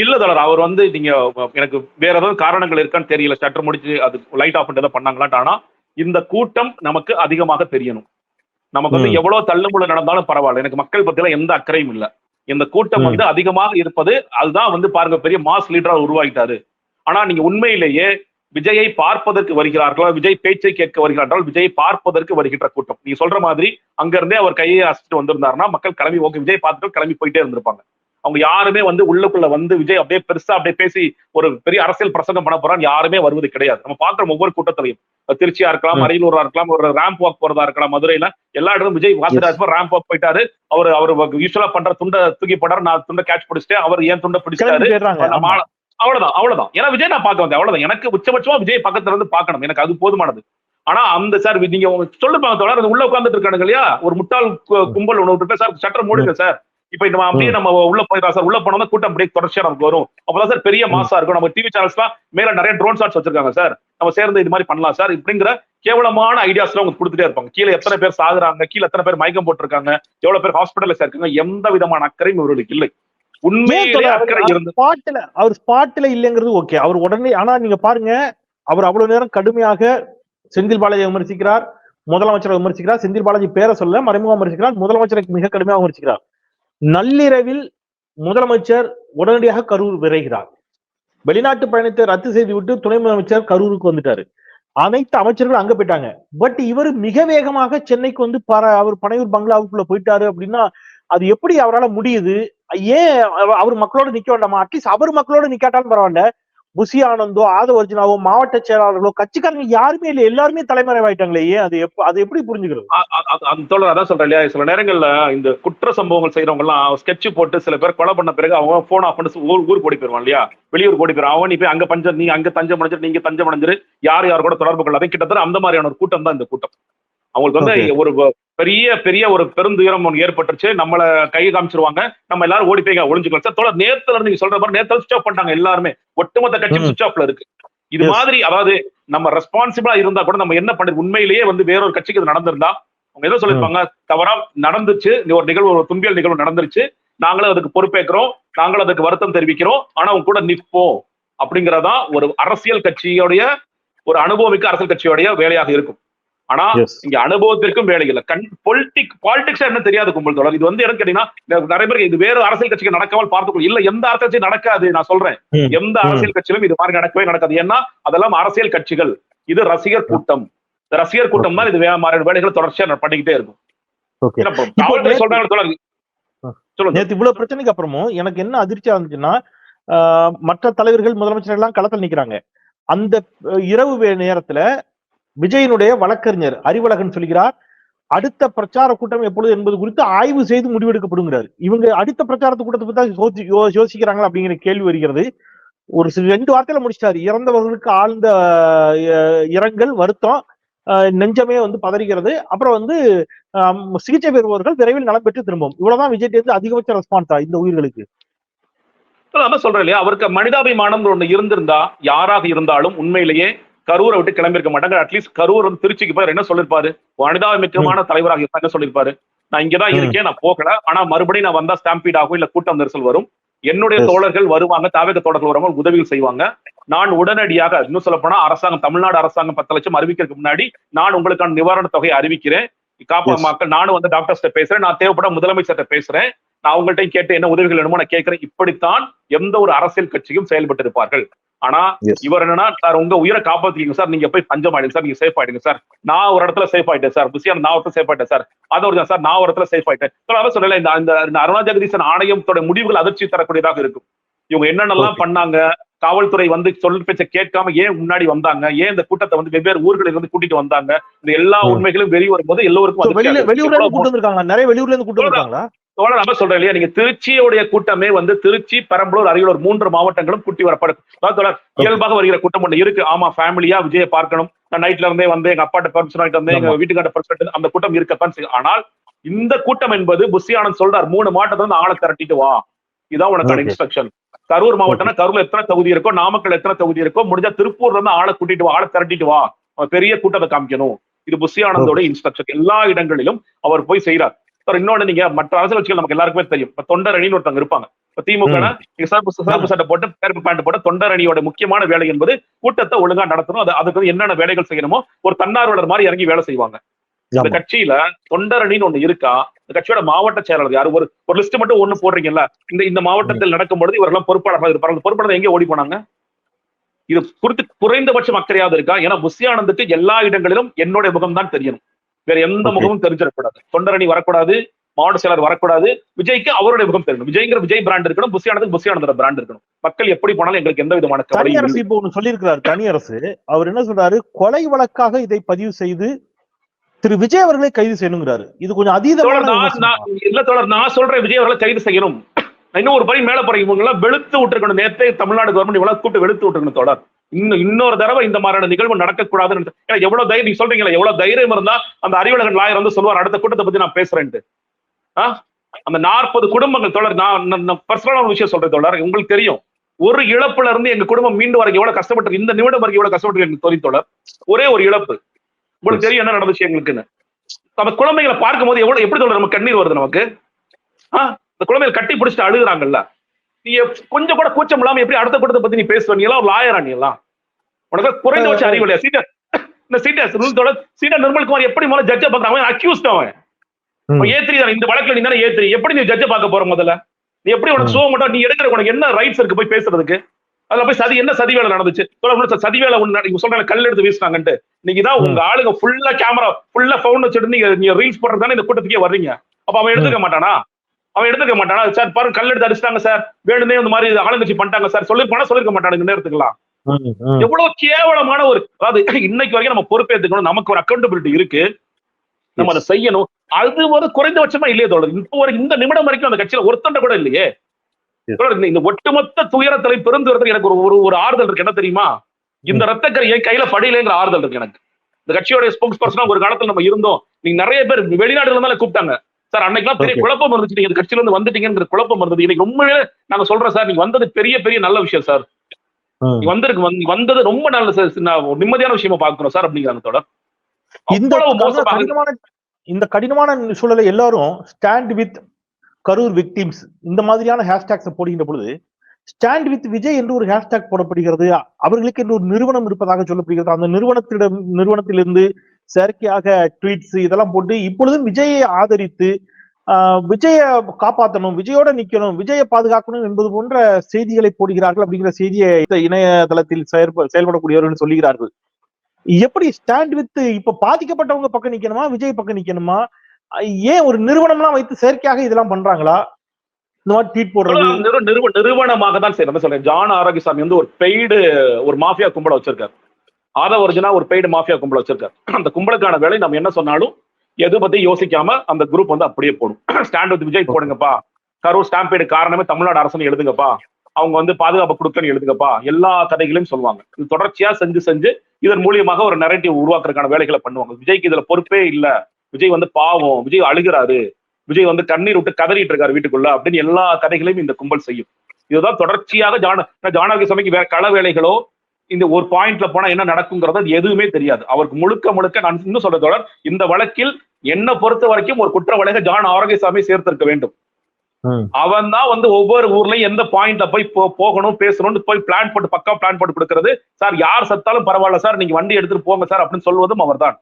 இல்ல தோழர் அவர் வந்து நீங்க எனக்கு வேற ஏதாவது காரணங்கள் இருக்கான்னு தெரியல. ஷட்டர் முடிச்சு அது லைட் ஆஃப் பண்ணிட்டு பண்ணாங்களான்ட்டு. ஆனா இந்த கூட்டம் நமக்கு அதிகமாக தெரியணும். நமக்கு வந்து. எவ்வளவு தள்ளுமுள்ள நடந்தாலும் பரவாயில்ல. எனக்கு மக்கள் பத்தியில எந்த அக்கறையும் இல்ல. இந்த கூட்டம். வந்து அதிகமாக இருப்பது அதுதான் வந்து பாருங்க பெரிய மாஸ் லீடரா உருவாகிட்டாரு ஆனா நீங்க உண்மையிலேயே விஜயை பார்ப்பதற்கு வருகிறார்களா? விஜய் பேச்சை கேட்க வருகிறார்கள் விஜயை பார்ப்பதற்கு வருகின்ற கூட்டம். நீங்க சொல்ற மாதிரி அங்க இருந்தே அவர் கையை அசிட்டு வந்திருந்தாருன்னா மக்கள் கிளம்பி ஓகே விஜய் பார்த்துட்டு கிளம்பி போயிட்டே இருந்திருப்பாங்க. அவங்க யாருமே வந்து உள்ளுக்குள்ள வந்து விஜய் அப்படியே பெருசா அப்படியே பேசி ஒரு பெரிய அரசியல் பிரசங்கம் பண்ண போறான்னு யாருமே வருவது கிடையாது. நம்ம பாக்குறோம் ஒவ்வொரு கூட்டத்திலையும். திருச்சியா இருக்கலாம். அரியலூரா இருக்கலாம் ஒரு ரேம்ப் வாக் போறதா இருக்கலாம் மதுரையில எல்லா இடமும் விஜய் வாசிராஜ் ரேம்ப் வாக் போயிட்டாரு. அவர் அவர் யூஸ்வலா பண்ற துண்டை தூக்கி போட்டாரு. நான் துண்டை கேட்ச் பிடிச்சிட்டேன். அவர் ஏன் துண்டை பிடிச்சிட்டாரு? அவ்வளவுதான் அவ்வளவுதான். ஏன்னா விஜய் நான் பார்க்க வந்தேன் அவ்வளவுதான். எனக்கு உச்சபட்சமா விஜய் பக்கத்துல இருந்து பார்க்கணும். எனக்கு அது போதுமானது. ஆனா அந்த சார் நீங்க சொல்லுப்பாங்க தோழர் உள்ள உட்கார்ந்துட்டு இருக்கானுங்க இல்லையா? ஒரு முட்டாள் கும்பல் விட்டுட்டு சார் சட்டர் மூடுங்க சார் இப்ப நம்ம அப்படியே நம்ம உள்ள போயிடலாம் சார் உள்ள போனோம்னா கூட்டம் அப்படியே தொடர்ச்சியா நமக்கு வரும். அப்பதான் சார் பெரிய மாசா இருக்கும். நம்ம டிவி சேனல்ஸ்லாம் மேல நிறைய ட்ரோன் ஷாட்ஸ் வச்சிருக்காங்க சார் நம்ம சேர்ந்து இது மாதிரி பண்ணலாம் சார் இப்படிங்கிற கேவலமான ஐடியாஸ் எல்லாம் உங்களுக்கு கொடுத்துட்டே இருப்பாங்க. கீழே எத்தனை பேர் சாகுறாங்க கீழே எத்தனை பேர் மயக்கம் போட்டிருக்காங்க எவ்வளவு பேர் ஹாஸ்பிட்டல்ல சேர்க்காங்க எந்த விதமான அக்கறையும் இவர்களுக்கு இல்லை. ஸ்பாட்ல அவர் ஸ்பாட்ல இல்லைங்கிறது ஓகே அவர் உடனே ஆனா நீங்க பாருங்க அவர் அவ்வளவு நேரம் கடுமையாக செந்தில் பாலாஜி விமர்சிக்கிறார் முதலமைச்சரை விமர்சிக்கிறார் செந்தில் பாலாஜி பேரை சொல்ல மறைமுகம் விமர்சிக்கிறார் முதலமைச்சரை மிக கடுமையாக விமர்சிக்கிறார். நள்ளிரவில் முதலமைச்சர் உடனடியாக கரூர் விரைகிறார். வெளிநாட்டு பயணத்தை ரத்து செய்துவிட்டு துணை முதலமைச்சர் கரூருக்கு வந்துட்டாரு. அனைத்து அமைச்சர்களும் அங்க போயிட்டாங்க. பட் இவர் மிக வேகமாக சென்னைக்கு வந்து அவர் பனையூர் பங்களாவுக்குள்ள போயிட்டாரு அப்படின்னா அது எப்படி அவரால் முடியுது? ஏன் அவ- அவர் மக்களோட நிக்க வேண்டாமா? அட்லீஸ்ட் அவர் மக்களோட நிக்காட்டாலும் பரவாயில்ல. புசி ஆனந்தோ ஆதவ அர்ஜுனாவோ மாவட்ட செயலாளர்களோ கட்சிக்காரங்க யாருமே இல்லை. எல்லாருமே தலைமறைவாயிட்டாங்களே. ஏன் அது எப்ப அது எப்படி புரிஞ்சுக்கிறது? அந்த தோழர் அதான் சொல்றேன் இல்லையா? சில நேரங்கள்ல இந்த குற்ற சம்பவங்கள் செய்யறவங்க எல்லாம் ஸ்கெட்ச் போட்டு சில பேர் கொலை பண்ண பிறகு அவன் போன் ஆஃப் பண்ணி ஊர் ஊர் ஓடி போயிருவான் இல்லையா? வெளியூர் ஓடி போயிருவான் அவன் போய் அங்க பஞ்சம் நீ அங்க தஞ்சம் அடைஞ்சிரு நீங்க தஞ்சம் அடைஞ்சிரு. யார் யார் கூட தொடர்பு கொள்ளாத? கிட்டத்தட்ட அந்த மாதிரியான ஒரு கூட்டம் தான் இந்த கூட்டம். அவங்களுக்கு வந்து. ஒரு பெரிய பெரிய ஒரு பெருந்துயரம் ஒன்று ஏற்பட்டுருச்சு. நம்மள கை காமிச்சிருவாங்க. நம்ம எல்லாரும் ஓடி போய் ஒளிஞ்சுக்கலாம். சார் தோழர் நேத்துல இருந்து நீங்க சொல்ற மாதிரி நேத்துல சுவிச் ஆஃப் பண்ணிட்டாங்க எல்லாருமே. ஒட்டுமொத்த கட்சியும் ம். சுவிச் ஆஃப்ல இருக்கு. இது. மாதிரி அதாவது நம்ம ரெஸ்பான்சிபிளா இருந்தா கூட நம்ம என்ன பண்ணி உண்மையிலேயே வந்து வேறொரு கட்சிக்கு இது நடந்திருந்தா அவங்க எதை சொல்லிருப்பாங்க தவறா நடந்துச்சு. ஒரு நிகழ்வு ஒரு துன்பியல் நிகழ்வு நடந்துருச்சு. நாங்களும் அதுக்கு பொறுப்பேற்கிறோம். நாங்களும் அதுக்கு வருத்தம் தெரிவிக்கிறோம். ஆனா அவங்க கூட நிற்போம். அப்படிங்கறதா ஒரு அரசியல் கட்சியோடைய ஒரு அனுபவமிக்க அரசியல் கட்சியோடைய வேலையாக இருக்கும். ஆனா. இங்க அனுபவத்திற்கும் வேலை இல்லை. கண் பொலிட்டிக் பாலிடிக்ஸ் என்ன தெரியாது கும்பல் தொடர் இது வந்து எனக்கு கேட்டீங்கன்னா நிறைய பேருக்கு இது வேற அரசியல் கட்சிக்கு நடக்காமல் பார்த்துக்கோ இல்ல எந்த அரசியல் நடக்காது நான் சொல்றேன். எந்த அரசியல் கட்சியிலும் இது மாதிரி நடக்கவே நடக்காது. ஏன்னா அதெல்லாம் அரசியல் கட்சிகள். இது ரசிகர் கூட்டம். இந்த ரசிகர் கூட்டம் தான் இது மாதிரி வேலைகளை தொடர்ச்சியா பண்ணிக்கிட்டே இருக்கும். நேத்து- இவ்வளவு பிரச்சனைக்கு அப்புறமும் எனக்கு என்ன அதிர்ச்சியா இருந்துச்சுன்னா மற்ற தலைவர்கள் முதலமைச்சர் எல்லாம் களத்தில் நிக்கிறாங்க. அந்த இரவு நேரத்துல விஜயனுடைய வழக்கறிஞர் அறிவழகன் சொல்கிறார் அடுத்த பிரச்சார கூட்டம் எப்பொழுது என்பது குறித்து ஆய்வு செய்து முடிவெடுக்கப்படுங்கிறார் இவங்க அடுத்த பிரச்சாரத்து கூட்டத்தை பத்தி தான் யோசிக்கிறாங்க யோசிக்கிறாங்களா அப்படிங்கிற கேள்வி வருகிறது. ஒரு சில ரெண்டு வார்த்தையில முடிச்சிட்டாரு. இறந்தவர்களுக்கு ஆழ்ந்த இரங்கல் வருத்தம் அஹ், நெஞ்சமே வந்து பதறுகிறது. அப்புறம் வந்து சிகிச்சை பெறுபவர்கள் விரைவில் நலம் பெற்று திரும்பும். இவ்வளவுதான் விஜய் வந்து அதிகபட்ச ரெஸ்பான்ஸா இந்த உயிர்களுக்கு? சொல்றேன் இல்லையா? அவருக்கு மனிதாபிமானம் ஒண்ணு இருந்திருந்தா யாராக இருந்தாலும் உண்மையிலேயே கரூரை விட்டு கிளம்பியிருக்க மாட்டாங்க. அட்லீஸ்ட் கரூர் வந்து திருச்சிக்கு போய் என்ன சொல்லிருப்பாரு? மனிதாபிமிக்கமான தலைவராக என்ன சொல்லிருப்பாரு. நான் இங்கதான். இருக்கேன் நான் போகல. ஆனா மறுபடியும் நான் வந்தா ஸ்டாம்பீட் ஆகும் இல்ல கூட்டம் நெரிசல் வரும். என்னுடைய. தோழர்கள் வருவாங்க தாவக தோழர்கள் வருவாங்க உதவிகள் செய்வாங்க. நான் உடனடியாக இன்னும் சொல்ல போனா அரசாங்கம் தமிழ்நாடு அரசாங்கம் பத்து லட்சம் அறிவிக்கிறதுக்கு முன்னாடி நான் உங்களுக்கான நிவாரண தொகையை அறிவிக்கிறேன். காப்பா. மக்கள் நானும் வந்து டாக்டர்ஸ்ட்ட பேசுறேன். நான் தேவைப்பட முதலமைச்சர்கிட்ட பேசுறேன். நான் அவங்கள்ட்ட கேட்டு என்ன உதவிகள் வேணுமோ நான் கேட்கிறேன். இப்படித்தான் எந்த ஒரு அரசியல் கட்சியும் செயல்பட்டு இருப்பார்கள் ஆனா. இவர் என்னன்னா சார் உங்க உயிரை காப்பாத்திக்கீங்க சார். நீங்க போய் பஞ்சம் ஆயிடுங்க சார். நீங்க சேஃப் ஆயிடுங்க சார். நான் ஒரு இடத்துல சேஃப் ஆயிட்டேன் சார். புசியான நான் ஒருத்தர் சேஃப் ஆயிட்டேன் சார். அது ஒரு சார். நான் ஒரு இடத்துல சேஃப் ஆயிட்டேன். அதான் சொல்லல இந்த இந்த- அருணா ஜெகதீசன் ஆணையத்தோட முடிவுகள் அதிர்ச்சி தரக்கூடியதாக இருக்கும். இவங்க என்னென்னலாம். பண்ணாங்க? காவல்துறை வந்து சொல் பேச்ச கேட்காம ஏன் முன்னாடி வந்தாங்க? ஏன் இந்த கூட்டத்தை வந்து வெவ்வேறு ஊர்களில் இருந்து கூட்டிட்டு வந்தாங்க? இந்த எல்லா ம். உண்மைகளும் வெளி வரும்போது எல்லோருக்கும் வெளியூர்ல இருந்து. கூட்டு வந்திருக்காங்களா? நிறைய வெளியூர்ல இருந்து கூட்டு வந்திருக்காங்களா? தோழர் நம்ம சொல்றேன் இல்லையா? நீங்க திருச்சியோடைய கூட்டமே வந்து திருச்சி பெரம்பலூர் அரியலூர் மூன்று மாவட்டங்களும் கூட்டி வரப்படும். தோழர் இயல்பாக வருகிற கூட்டம் ஒண்ணு இருக்கு. ஆமா ஃபேமிலியா விஜய பார்க்கணும். நான் நைட்ல இருந்தே வந்து எங்க அப்பாட்ட பர்மிஷன் வாங்கிட்டு வந்தேன் எங்க. வீட்டுக்காட்ட பர்மிஷன் அந்த கூட்டம் இருக்கத்தான் செய்யும். ஆனால் இந்த கூட்டம் என்பது புஷி ஆனந்த் சொல்றார் மூணு மாவட்டத்துல இருந்து ஆளை திரட்டிட்டு வா. இதான் உனக்கான. இன்ஸ்ட்ரக்ஷன் கரூர் மாவட்டம்னா கரூர்ல எத்தனை தொகுதி இருக்கோ நாமக்கல் எத்தனை தொகுதி இருக்கோ முடிஞ்சா திருப்பூர்ல இருந்து ஆளை கூட்டிட்டு வா ஆளை திரட்டிட்டு வா. பெரிய கூட்டத்தை காமிக்கணும். இது புஷி ஆனந்தோட இன்ஸ்ட்ரக்ஷன் எல்லா இடங்களிலும் அவர் போய் செய்யறார் இன்னொன்னு நீங்க மற்ற அரசியல் கட்சிகள் நமக்கு எல்லாருக்குமே தெரியும். இப்ப தொண்டர் அணின்னு ஒருத்தவங்க இருப்பாங்க. இப்ப திமுக சிறப்பு சிறப்பு சட்டை போட்டு கருப்பு பேண்ட் போட்டு தொண்டர் அணியோட முக்கியமான வேலை என்பது கூட்டத்தை ஒழுங்கா நடத்தணும். அது அதுக்கு என்னென்ன வேலைகள் செய்யணுமோ ஒரு தன்னார்வலர் மாதிரி இறங்கி வேலை செய்வாங்க. இந்த. கட்சியில தொண்டர் அணின்னு ஒண்ணு இருக்கா இந்த கட்சியோட மாவட்ட செயலாளர் யாரு? ஒரு ஒரு லிஸ்ட் மட்டும் ஒண்ணு போடுறீங்கல்ல இந்த இந்த மாவட்டத்தில் நடக்கும் பொழுது இவரெல்லாம் பொறுப்பாளர்கள் இருப்பாங்க அந்த பொறுப்பாளர் எங்க ஓடி போனாங்க? இது குறித்து குறைந்தபட்சம் அக்கறையாவது இருக்கா? ஏன்னா புஷி ஆனந்துக்கு எல்லா இடங்களிலும் என்னுடைய முகம் தான் தெரியணும். வேற எந்த. முகமும் தெரிஞ்சிடக்கூடாது. தொண்டரணி வரக்கூடாது மாவட்ட செயலர் வரக்கூடாது. விஜய்க்கு அவருடைய முகம் தெரியணும் விஜய்ங்கிற விஜய் பிராண்ட் இருக்கணும் புஷி ஆனந்தோட பிராண்ட் இருக்கணும். மக்கள் எப்படி போனாலும் எங்களுக்கு எந்த விதமான தனி அரசு. இப்போ ஒண்ணு சொல்லியிருக்கிறார். தனி அரசு. அவர் என்ன சொல்றாரு? கொலை வழக்காக இதை பதிவு செய்து திரு விஜய் அவர்களை கைது செய்யணுங்கிறாரு. இது கொஞ்சம். நான் இல்ல தோழர் நான் சொல்றேன் விஜய் அவர்களை கைது செய்யணும். இன்னும் ஒரு படி மேல போறேன். இவங்க எல்லாம் வெளுத்து விட்டுருக்கணும். நேத்தே தமிழ்நாடு கவர்மெண்ட் இவ்வளவு கூப்பிட்டு வெளுத்து விட்டுருக்கணும் தோழர். இன்னும் இன்னொரு தடவை இந்த மாதிரியான நிகழ்வு நடக்கக்கூடாதுன்னு ஏன்னா எவ்வளவு தைரியம் நீங்க சொல்றீங்களா எவ்வளவு தைரியம் இருந்தா அந்த அறிவழகன் லாயர் வந்து சொல்லுவார் அடுத்த கூட்டத்தை பத்தி நான் பேசுறேன்ட்டு? அந்த நாற்பது குடும்பங்கள் தோழர் நான் பர்சனலான ஒரு விஷயம் சொல்றேன் தோழர் உங்களுக்கு தெரியும். ஒரு இழப்புல இருந்து எங்க குடும்பம் மீண்டு வரைக்கும் எவ்வளவு கஷ்டப்பட்டு இந்த நிமிடம் வரைக்கும் எவ்வளவு கஷ்டப்பட்டு எனக்கு தோழர் ஒரே ஒரு இழப்பு. உங்களுக்கு தெரியும் என்ன நடந்துச்சு எங்களுக்குன்னு. நம்ம குழந்தைகளை பார்க்கும்போது எவ்வளவு எப்படி தோழர் நமக்கு கண்ணீர் வருது நமக்கு? ஆ? இந்த குழந்தைகள் கட்டி பிடிச்சிட்டு அழுகுறாங்கல்ல. கொஞ்சம் கூட கூச்சம் இல்லாம எப்படி அடுத்த கூட்டத்தை பத்தி நீ பேசுவ? நீ எல்லாம் லாயரா நீ எல்லாம்? உனக்கு குறைந்தபட்ச அறிவு இல்லையா? சீட்டர் இந்த சீட்டர் தொடர் சீட்டர் நிர்மல்குமார் எப்படி முதல்ல ஜட்ஜா பாக்குறான் அவன் அக்யூஸ்ட் அவன். ஏத்திரி தானே. இந்த வழக்குல நீ தானே ஏத்திரி எப்படி நீ ஜட்ஜ பார்க்க போற முதல்ல? நீ எப்படி உனக்கு ம். சோ மட்டும் நீ எடுக்கிற உனக்கு என்ன ரைட்ஸ் இருக்கு போய் பேசுறதுக்கு? அதுல போய் சதி என்ன சதி வேலை நடந்துச்சு? சதி வேலை ஒண்ணு நீங்க சொல்ற கல் எடுத்து வீசினாங்கன்ட்டு. இன்னைக்கு தான் உங்க ஆளுங்க ஃபுல்லா கேமரா ஃபுல்லா ஃபவுண்ட் வச்சுட்டு நீங்க நீங்க ரீல்ஸ் போடுறது தானே இந்த கூட்டத்துக்கே வர்றீங்க? அப்ப அவன் எடுத்துக்க மாட்டானா? அவன் எடுத்துக்க மாட்டானா? சார் பாருங்க கல் எடுத்து அடிச்சிட்டாங்க சார். வேணுனே இந்த மாதிரி ஆளுங்கட்சி பண்ணிட்டாங்க சார். சொல்லிருப்பானா சொல்லிருக்க மாட்டானுங்க நேரத்துக்குலாம். எவ்வளவு கேவலமான ஒரு அதாவது இன்னைக்கு வரைக்கும் நம்ம பொறுப்பேற்றுக்கணும் நமக்கு ஒரு அக்கௌண்டபிலிட்டி இருக்கு. நம்ம அதை செய்யணும். அது ஒரு குறைந்தபட்சமா இல்லையே தோழர். இப்போ ஒரு இந்த நிமிடம் வரைக்கும் அந்த கட்சியில ஒருத்தண்ட கூட இல்லையே. இந்த ஒட்டுமொத்த துயரத்தலை பெருந்துயரத்தில் எனக்கு ஒரு ஒரு ஒரு ஆறுதல் இருக்கு. என்ன தெரியுமா? இந்த ரத்தக்கரை என் கையில படியிலேங்கிற ஆறுதல் இருக்கு எனக்கு. இந்த கட்சியோட ஸ்போக்ஸ் பர்சனா ஒரு காலத்துல நம்ம இருந்தோம். நீங்க நிறைய பேர் வெளிநாடுல இருந்தாலும் கூப்பிட்டாங்க. சார் அன்னைக்கெல்லாம் பெரிய. குழப்பம் இருந்துச்சு. நீங்க கட்சியில இருந்து வந்துட்டீங்கிற குழப்பம் இருந்தது. இன்னைக்கு உண்மையிலே நாங்க சொல்றோம் சார் நீங்க வந்தது பெரிய பெரிய நல்ல விஷயம் சார். வந்திருக்கு வந்து- வந்தது ரொம்ப நல்ல சார் நிம்மதியான விஷயமா பாக்குறோம் சார் அப்படிங்கிறாங்க தொடர் இந்த இந்த கடினமான சூழலை எல்லாரும் ஸ்டாண்ட் வித் கரூர் விக்டிம்ஸ் இந்த மாதிரியான ஹேஷ்டேக்ஸ் போடுகின்ற பொழுது ஸ்டாண்ட் வித் விஜய் என்று ஒரு ஹேஷ்டேக் போடப்படுகிறது. அவர்களுக்கு என்று ஒரு நிறுவனம் இருப்பதாக சொல்லப்படுகிறது. அந்த நிறுவனத்திடம் நிறுவனத்திலிருந்து செயற்கையாக ட்வீட்ஸ் இதெல்லாம் போட்டு இப்பொழுதும் விஜயை ஆதரித்து ஆஹ், விஜய காப்பாற்றணும் விஜயோட நிக்கணும் விஜயை பாதுகாக்கணும் என்பது போன்ற செய்திகளை போடுகிறார்கள் அப்படிங்கிற செய்தியை இணையதளத்தில் செயற்ப செயல்படக்கூடியவர்கள் சொல்லுகிறார்கள். எப்படி ஸ்டாண்ட் வித் இப்ப பாதிக்கப்பட்டவங்க பக்கம் நிக்கணுமா விஜய் பக்கம் நிக்கணுமா? ஏன் ஒரு நிறுவனம்லாம் வைத்து செயற்கையாக இதெல்லாம் பண்றாங்களா? இந்த மாதிரி ட்வீட் போடுறது. நிறுவனமாக தான் சரி சொல்றேன். ஜான் ஆரோக்கியசாமி வந்து ஒரு பெய்டு ஒரு மாஃபியா கும்பல வச்சிருக்காரு. ஆதவ ஒரிஜினா ஒரு பெய்டு மாஃபியா கும்பலை வச்சிருக்காரு. அந்த கும்பலுக்கான வேலை நம்ம என்ன சொன்னாலும் எது பத்தி யோசிக்காம அந்த குரூப் வந்து அப்படியே போடும். ஸ்டாண்ட் வித் விஜய் போடுங்கப்பா. கரூர் ஸ்டாம்பேடு காரணமே தமிழ்நாடு அரசு எழுதுங்கப்பா. அவங்க வந்து பாதுகாப்பு கொடுக்கன்னு எழுதுங்கப்பா. எல்லா கதைகளையும் சொல்லுவாங்க. இது தொடர்ச்சியா செஞ்சு செஞ்சு இதன் மூலியமாக ஒரு நரேட்டிவ் உருவாக்குறதுக்கான வேலைகளை பண்ணுவாங்க. விஜய்க்கு இதுல பொறுப்பே இல்ல. விஜய் வந்து பாவம். விஜய் அழுகிறாரு. விஜய் வந்து கண்ணீர் விட்டு கதறிட்டு இருக்காரு வீட்டுக்குள்ள அப்படின்னு எல்லா கதைகளையும் இந்த கும்பல் செய்யும். இதுதான் தொடர்ச்சியாக ஜான ஜானகி சமைக்கு வேற கள வேலைகளோ இந்த ஒரு பாயிண்ட்ல போனா என்ன நடக்குங்கிறது எதுவுமே தெரியாது. அவருக்கு முழுக்க முழுக்க நான் இன்னும் சொல்ற தொடர் இந்த வழக்கில் என்ன பொறுத்த வரைக்கும் ஒரு குற்ற வழக்கை ஜான் ஆரோக்கியசாமி சேர்த்திருக்க வேண்டும். அவன் தான் வந்து ஒவ்வொரு ஊர்லயும் எந்த பாயிண்ட்ல போய் போகணும் பேசணும்னு போய் பிளான் போட்டு பக்கா பிளான் போட்டு கொடுக்கறது. சார் யார் சத்தாலும் பரவாயில்ல சார் நீங்க வண்டி எடுத்துட்டு போங்க சார் அப்படின்னு சொல்வதும் அவர்தான்.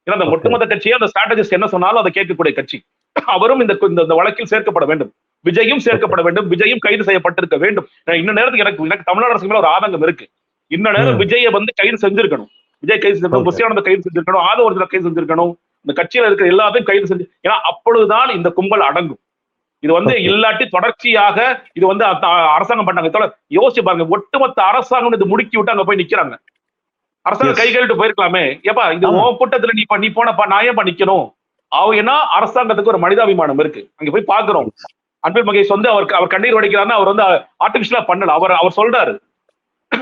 ஏன்னா அந்த. ஒட்டுமொத்த கட்சியே அந்த ஸ்ட்ராட்டஜிஸ்ட் என்ன சொன்னாலும் அதை கேட்கக்கூடிய கட்சி. அவரும் இந்த இந்த- வழக்கில் சேர்க்கப்பட வேண்டும். விஜயும் சேர்க்கப்பட வேண்டும். விஜயும் கைது செய்யப்பட்டிருக்க வேண்டும். ஏன்னா இன்ன நேரத்துக்கு எனக்கு எனக்கு தமிழ்நாடு அரசு மேல ஒரு ஆதங்கம் இருக்கு. இன்ன நேரம். விஜயை வந்து கைது செஞ்சிருக்கணும் விஜய் கைது செஞ்சிருக்கணும். புஷியானந்த கைது செஞ்சிருக்கணும் ஆதவ ஒருத்தர் கைது செஞ்சிருக்கணும் இந்த கட்சியில இருக்கிற எல்லாத்தையும் கைது செஞ்சு ஏன்னா அப்பொழுதுதான் இந்த கும்பல் அடங்கும் இது வந்து. இல்லாட்டி தொடர்ச்சியாக இது வந்து அரசாங்கம் பண்ணாங்க யோசிச்சு பாருங்க ஒட்டுமொத்த அரசாங்கம் இது முடுக்கி விட்டு அங்க போய் நிக்கிறாங்க அரசாங்கம். கை கழுவிட்டு போயிருக்கலாமே ஏப்பா இது. உன் கூட்டத்துல நீ நீ போனப்பா நான் ஏன்பா நிக்கணும் ஏன்னா அரசாங்கத்துக்கு ஒரு மனிதாபிமானம் இருக்கு அங்க போய் பாக்குறோம் அன்பில் மகேஷ் வந்து அவருக்கு அவர் கண்ணீர் வடிக்கிறாருன்னா அவர் வந்து ஆர்டிபிஷியலா பண்ணல அவர் அவர் சொல்றாரு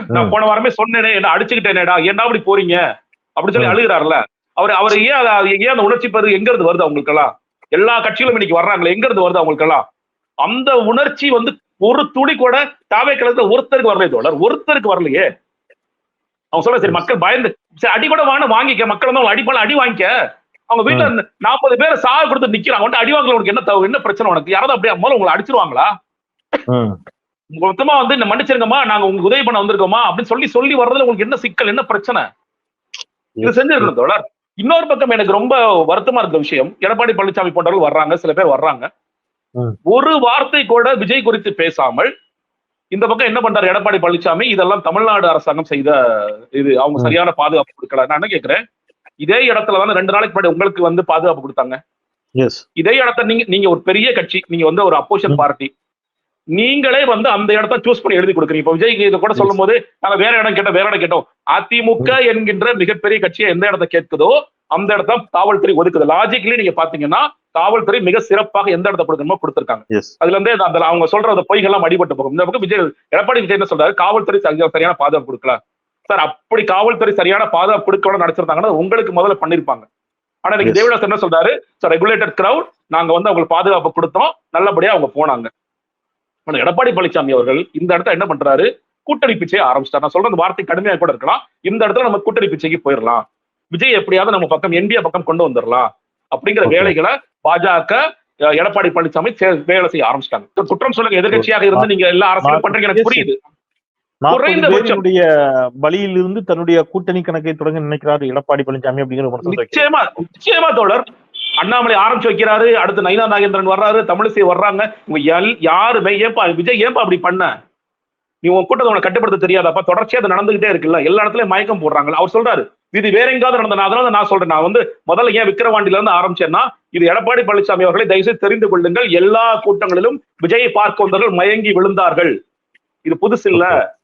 நான். போன வாரமே சொன்னேனே என்ன அடிச்சுக்கிட்டேனேடா ஏன்டா அப்படி போறீங்க? அப்படின்னு சொல்லி. அழுகிறாருல அவர் அவர் ஏன் ஏன் அந்த உணர்ச்சி பெரு எங்க இருந்து வருது அவங்களுக்கெல்லாம்? எல்லா கட்சிகளும் இன்னைக்கு வர்றாங்களே எங்க இருந்து வருது அவங்களுக்கெல்லாம்? அந்த உணர்ச்சி வந்து ஒரு துளி கூட தாவே கலத்துல ஒருத்தருக்கு வரலையே தோழர் ஒருத்தருக்கு வரலையே. அவங்க சொல்ற சரி மக்கள் பயந்து சரி அடி கூட வாங்க வாங்கிக்க மக்கள் வந்து அவங்க அடிப்பால அடி வாங்கிக்க. அவங்க வீட்டுல நாற்பது பேர் சாக கொடுத்து நிக்கிறாங்க வந்து அடி வாங்கல உனக்கு என்ன என்ன பிரச்சனை உனக்கு? யாராவது அப்படியே முதல்ல உங்களை அடிச்சிருவாங்களா. மொத்தமா வந்து இந்த மன்னிச்சிருங்கம்மா நாங்க உங்களுக்கு உதவி பண்ண வந்திருக்கோமா அப்படின்னு சொல்லி சொல்லி வர்றதுல உங்களுக்கு என்ன சிக்கல் என்ன பிரச்சனை? இது செஞ்சிருக்கணும் தோழர். இன்னொரு பக்கம் எனக்கு ரொம்ப வருத்தமா இருக்க விஷயம் எடப்பாடி பழனிசாமி போன்றவர்கள் வர்றாங்க சில பேர் வர்றாங்க. ஒரு வார்த்தை கூட விஜய் குறித்து பேசாமல் இந்த பக்கம் என்ன பண்றாரு எடப்பாடி பழனிசாமி? இதெல்லாம் தமிழ்நாடு அரசாங்கம் செய்த இது அவங்க. சரியான பாதுகாப்பு கொடுக்கல. நான் என்ன கேக்குறேன் இதே இடத்துல வந்து ரெண்டு நாளைக்கு முன்னாடி உங்களுக்கு வந்து பாதுகாப்பு கொடுத்தாங்க. இதே இடத்த நீங்க நீங்க ஒரு பெரிய கட்சி நீங்க வந்து ஒரு அப்போசிஷன். பார்ட்டி நீங்களே வந்து அந்த இடத்த சூஸ் பண்ணி எழுதி கொடுக்குறீங்க. இப்ப விஜய் இதை கூட சொல்லும் போது நாங்க வேற இடம் கேட்டோம் வேற இடம் கேட்டோம். அதிமுக என்கின்ற மிகப்பெரிய கட்சியை எந்த இடத்த கேட்குதோ அந்த இடத்த காவல்துறை ஒதுக்குது. லாஜிக்கலி நீங்க பாத்தீங்கன்னா காவல்துறை மிக சிறப்பாக எந்த இடத்த கொடுக்கணுமோ கொடுத்திருக்காங்க. அதுல இருந்தே அந்த அவங்க சொல்ற அந்த பொய்கள்லாம் அடிபட்டு போகும். இந்த பக்கம் விஜய் எடப்பாடி விஜய் என்ன சொல்றாரு? காவல்துறை சரியா- சரியான பாதுகாப்பு கொடுக்கல. சார் அப்படி காவல்துறை சரியான பாதுகாப்பு கொடுக்கணும் நினைச்சிருந்தாங்கன்னா உங்களுக்கு முதல்ல பண்ணிருப்பாங்க. ஆனா Yes. தேவதாஸ் என்ன சொல்றாரு? ரெகுலேட்டட் கிரவுட் நாங்க வந்து அவங்களுக்கு பாதுகாப்பு கொடுத்தோம். நல்லபடியா அவங்க போனாங்க. எடப்பாடி பழனிசாமி அவர்கள் இந்த இடத்துல என்ன பண்றாரு? கூட்டணி பிச்சையை ஆரம்பிச்சிட்டார். நான் சொல்ற அந்த வார்த்தை கடுமையா கூட இருக்கலாம். இந்த இடத்துல நம்ம கூட்டணி பிச்சைக்கு போயிடலாம். விஜய் எப்படியாவது நம்ம பக்கம் என்டிஏ பக்கம் கொண்டு வந்துடலாம் அப்படிங்கிற. வேலைகளை பாஜக எடப்பாடி பழனிசாமி வேலை செய்ய ஆரம்பிச்சிட்டாங்க. குற்றம் சொல்லுங்க எதிர்க்கட்சியாக இருந்து நீங்க எல்லா அரசியலும் பண்றீங்க எனக்கு புரியுது. நாற்பது குறைந்தபட்சம். பேருடைய பலியிலிருந்து தன்னுடைய கூட்டணி கணக்கை தொடங்க நினைக்கிறார் எடப்பாடி பழனிசாமி அப்படிங்கிற. நிச்சயமா நிச்சயமா தோழர். அண்ணாமலை ஆரம்பிச்சு வைக்கிறாரு அடுத்து நயினா நாகேந்திரன் வர்றாரு தமிழிசை வர்றாங்க. உங்க எல்- யாருமே ஏன்பா விஜய் ஏன்பா அப்படி பண்ண? நீ உன் கூட்டத்தை உனக்கு கட்டுப்படுத்த தெரியாதாப்பா? தொடர்ச்சியா அது நடந்துகிட்டே இருக்குல்ல? எல்லா இடத்துலயும் மயக்கம் போடுறாங்க அவர் சொல்றாரு இது வேற எங்காவது நடந்தது. அதனால நான் சொல்றேன். நான் வந்து முதல்ல ஏன் விக்கிரவாண்டில இருந்து ஆரம்பிச்சேன்னா இது எடப்பாடி பழனிசாமி அவர்களை தயவுசெய்து தெரிந்து கொள்ளுங்கள். எல்லா கூட்டங்களிலும் விஜயை பார்க்க வந்தவர்கள் மயங்கி விழுந்தார்கள். இது புதுசு இல்ல.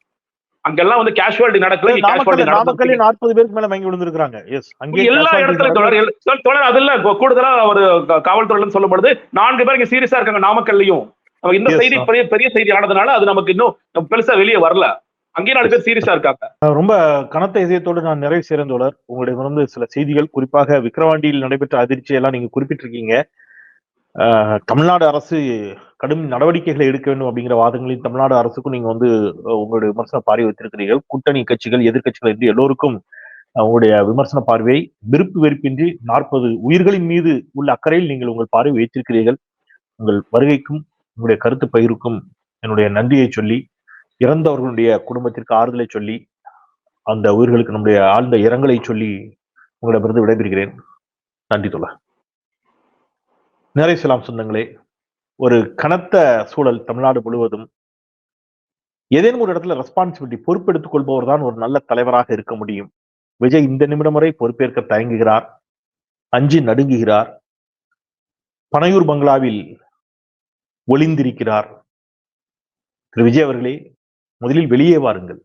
அங்கெல்லாம் வந்து கேஷுவாலிட்டி நடக்கல. நாமக்கல்ல நாற்பது பேருக்கு மேல மயங்கி விழுந்திருக்காங்க எஸ் அங்கே எல்லா நடந்து- தொடர் தொடர் அது இல்ல கூடுதலா ஒரு காவல்துறையில சொல்லும் பொழுது நான்கு பேர் இங்க சீரியஸா இருக்காங்க நாமக்கல்லையும். இந்த செய்தி. பெரிய பெரிய செய்தி ஆனதுனால அது நமக்கு இன்னும் பெருசா வெளியே வரல. அங்கேயும் நாலு பேர் சீரியஸா இருக்காங்க. ரொம்ப கனத்த இதயத்தோடு நான் நிறைவு தோழர். உங்களிடமிருந்து சில செய்திகள் குறிப்பாக விக்கிரவாண்டியில் நடைபெற்ற அதிர்ச்சியெல்லாம் நீங்க குறிப்பிட்டிருக்கீங்க. ஆஹ், தமிழ்நாடு அரசு கடும் நடவடிக்கைகளை எடுக்க வேண்டும் அப்படிங்கிற வாதங்களில் தமிழ்நாடு அரசுக்கும் நீங்க வந்து உங்களுடைய விமர்சன பார்வை வைத்திருக்கிறீர்கள். கூட்டணி கட்சிகள் எதிர்க்கட்சிகள் என்று எல்லோருக்கும் உங்களுடைய விமர்சன பார்வையை விருப்பு வெறுப்பின்றி நாற்பது உயிர்களின் மீது உள்ள அக்கறையில் நீங்கள் உங்கள் பார்வை வைத்திருக்கிறீர்கள். உங்கள் வருகைக்கும் உங்களுடைய கருத்து பகிர்வுக்கும் என்னுடைய நன்றியை சொல்லி இறந்தவர்களுடைய குடும்பத்திற்கு ஆறுதலை சொல்லி அந்த உயிர்களுக்கு நம்முடைய ஆழ்ந்த இரங்கலை சொல்லி உங்களிடமிருந்து விடைபெறுகிறேன். நன்றி தோழர். நிறைய செலாம் சொந்தங்களே ஒரு கனத்த சூழல் தமிழ்நாடு முழுவதும். ஏதேனும் ஒரு இடத்துல ரெஸ்பான்சிபிலிட்டி பொறுப்பெடுத்துக் கொள்பவர் தான் ஒரு நல்ல தலைவராக இருக்க முடியும். விஜய் இந்த நிமிடம் வரை பொறுப்பேற்க தயங்குகிறார். அஞ்சி நடுங்குகிறார். பனையூர் பங்களாவில் ஒளிந்திருக்கிறார். திரு. விஜய் அவர்களே முதலில் வெளியே வாருங்கள்.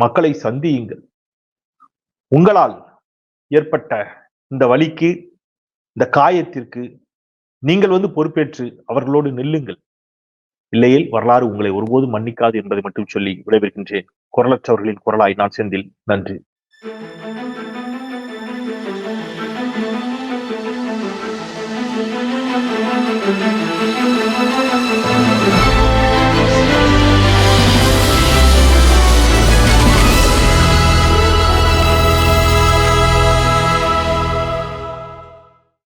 மக்களை சந்தியுங்கள். உங்களால் ஏற்பட்ட இந்த வழிக்கு இந்த காயத்திற்கு நீங்கள் வந்து பொறுப்பேற்று அவர்களோடு நில்லுங்கள். இல்லையேல் வரலாறு உங்களை ஒருபோதும் மன்னிக்காது என்பதை மட்டும் சொல்லி விடைபெறுகின்றேன். குரலற்றவர்களின் குரலாய் நான் செந்தில். நன்றி.